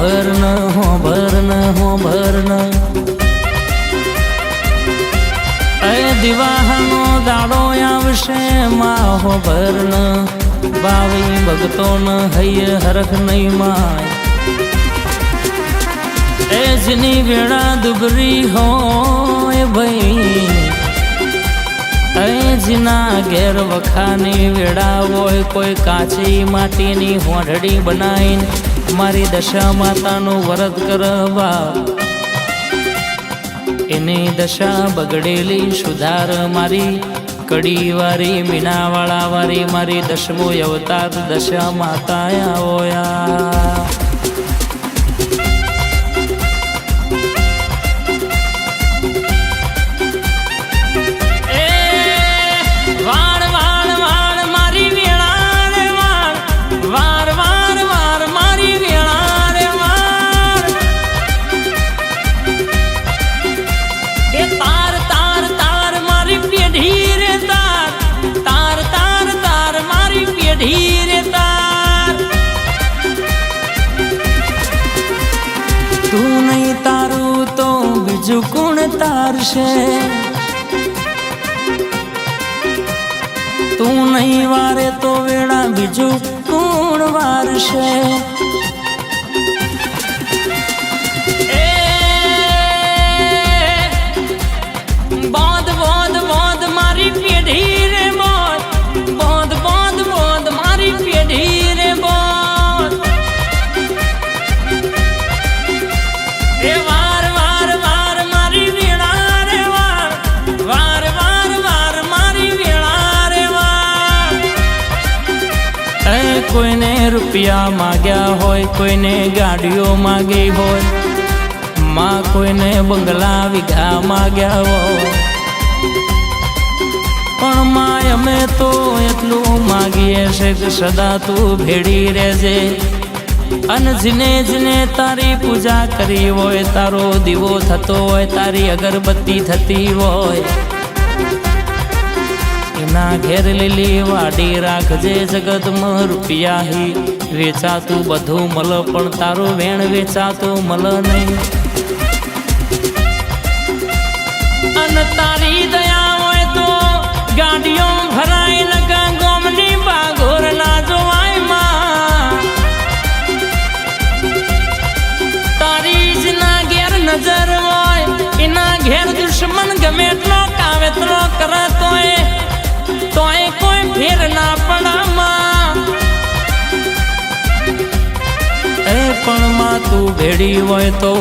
ભરન હો ભરન હો ભરન એ દિવાહનો દાડો આવશે, માં હો ભરન બાવી ભગતો ન હૈય, હરખ નહીં માય. એ જની વેળા દુબરી હોય ભાઈ અજીના ઘેર વખાની વેળા હોય, કોઈ કાચી માટીની હોંઢડી બનાવીને મારી દશા માતાનું વરત કરવા. એની દશા બગડેલી સુધાર મારી. કડીવારી મીનાવાળા વારી મારી દશમો અવતાર દશા માતા ઓયા બીજું કોણ તારશે? તું નહીં વારે તો વેળા બીજું કોણ વારશે? કોઈને રૂપિયા માગ્યા હોય, કોઈને ગાડીઓ માગી હોય, માં કોઈને બંગલા વિઘા માગ્યા હોય. પણ માય અમે તો એટલું માગીએ છે કે સદા તું ભેડી રહેજે. અને જીને જીને તારી પૂજા કરી હોય, તારો દીવો થતો હોય, તારી અગરબત્તી થતી હોય. એના ઘેર લીલી વાડી રાખજે જગતમાં રૂપિયા હી. વેચાતું બધું મલ, પણ તારું વેણ વેચાતું મલ નહીં. અને તારી દયા હોય તો ગાડીઓ ભરાય એ પણ માં તું ભેડી હોય તો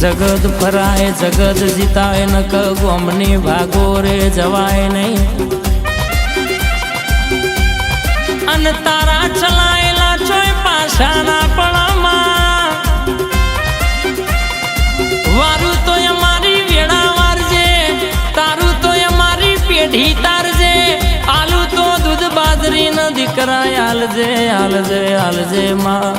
જગત ફરાય જગત જીતાય, ન ક ગોમની ભાગો રે જવાય નહીં. અને તારા ચલાયેલા ચોય પાછાના પડામાં વારું તો અમારી વેળા વારજે તારું તો અમારી પેઢી તારજે આલુ તો દૂધ બાજરી ન દીકરા આલજે આલજે આલજે માં.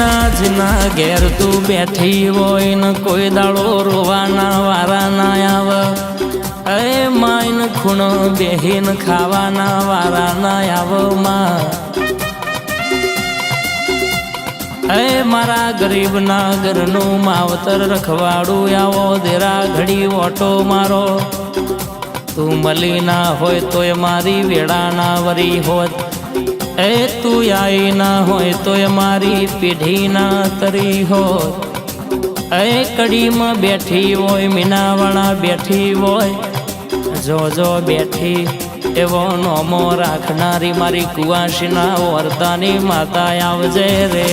જીના ના ઘેર તું બેઠી હોય ને કોઈ દાડો રોવાના વારા ના આવે. અરે માઈન ખૂણો બેહીન ખાવાના વારા ના આવમાં. હે મારા ગરીબના ઘરનું માવતર રખવાડું આવો દેરા ઘડી ઓટો મારો. તું મળી ના હોય તોય મારી વેળા ના વરી હોત. એ તું આઈ ના હોય તોય મારી પેઢી ના તરી હોય એ કડીમાં બેઠી હોય, મીનાવાળા બેઠી હોય, જો જો બેઠી એવો નોમો રાખનારી મારી કુવાસીના વર્તાની માતા આવજે રે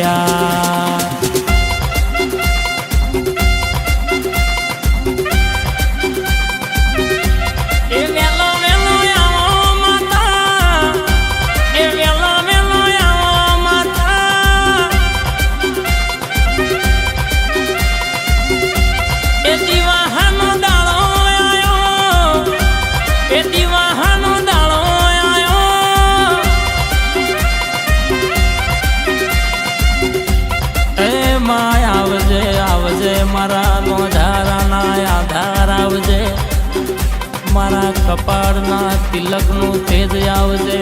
કપાળના તિલકનું તેજ આવજે.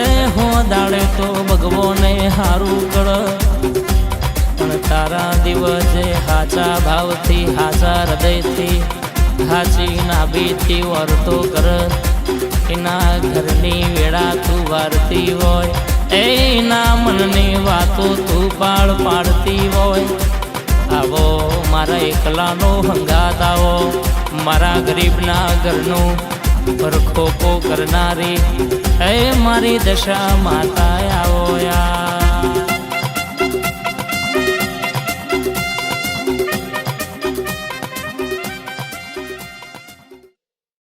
એ હું દાડે તો ભગવોને હારું કર પણ તારા દિવસે હાચા ભાવથી, હાચા હૃદયથી, હાચી નાભીથી વર્તો કર. એના ઘરની વેળા તું વારતી હોય એના મનની વાતો તું પાળ પાડતી હોય. આવો મારા એકલાનો હંગાત આવો. મારા ગરીબના ઘરનું પરખોપો કરનારી. હે મારી દશા માતા આવો યા.